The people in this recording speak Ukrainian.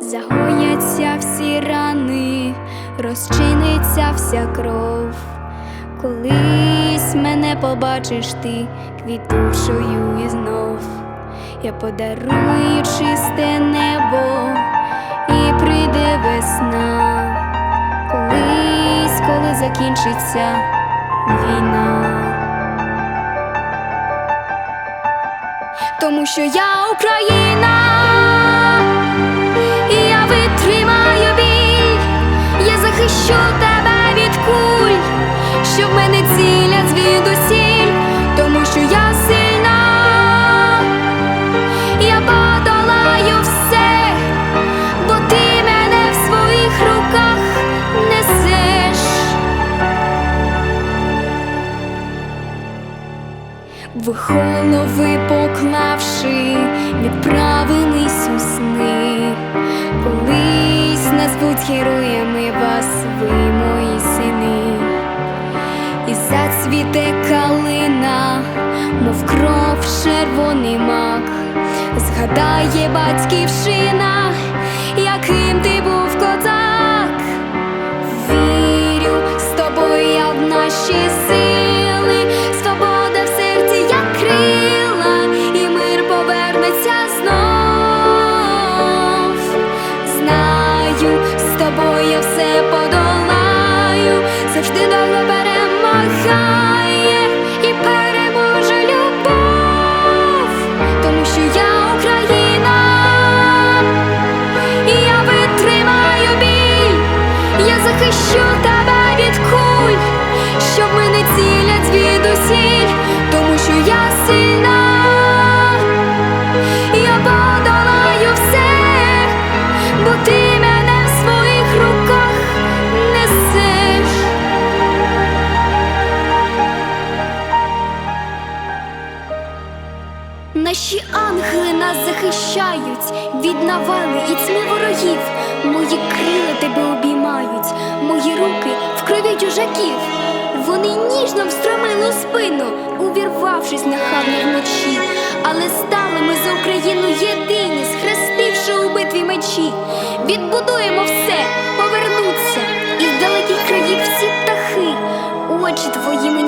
загояться всі рани, розчиниться вся кров. Колись мене побачиш ти квітучою і знов. Я подарую чисте небо і прийде весна. Колись, коли закінчиться війна. Тому що я Україна, захищу тебе від куль, що в мене цілять звідусіль, тому що я сильна, я подолаю все, бо ти мене в своїх руках несеш. В голови поклавши, відправились у сни, колись назвуть героями вас згадає батьківщина, Наші ангели нас захищають від навали і тьми ворогів. Мої крила тебе обіймають, мої руки в крові чужаків. Вони ніжно встромили спину, увірвавшись нахабно вночі. Але стали ми за Україну єдині, схрестивши у битві мечі. Відбудуємо все, повернуться, із далеких країв всі птахи. Очі твої мені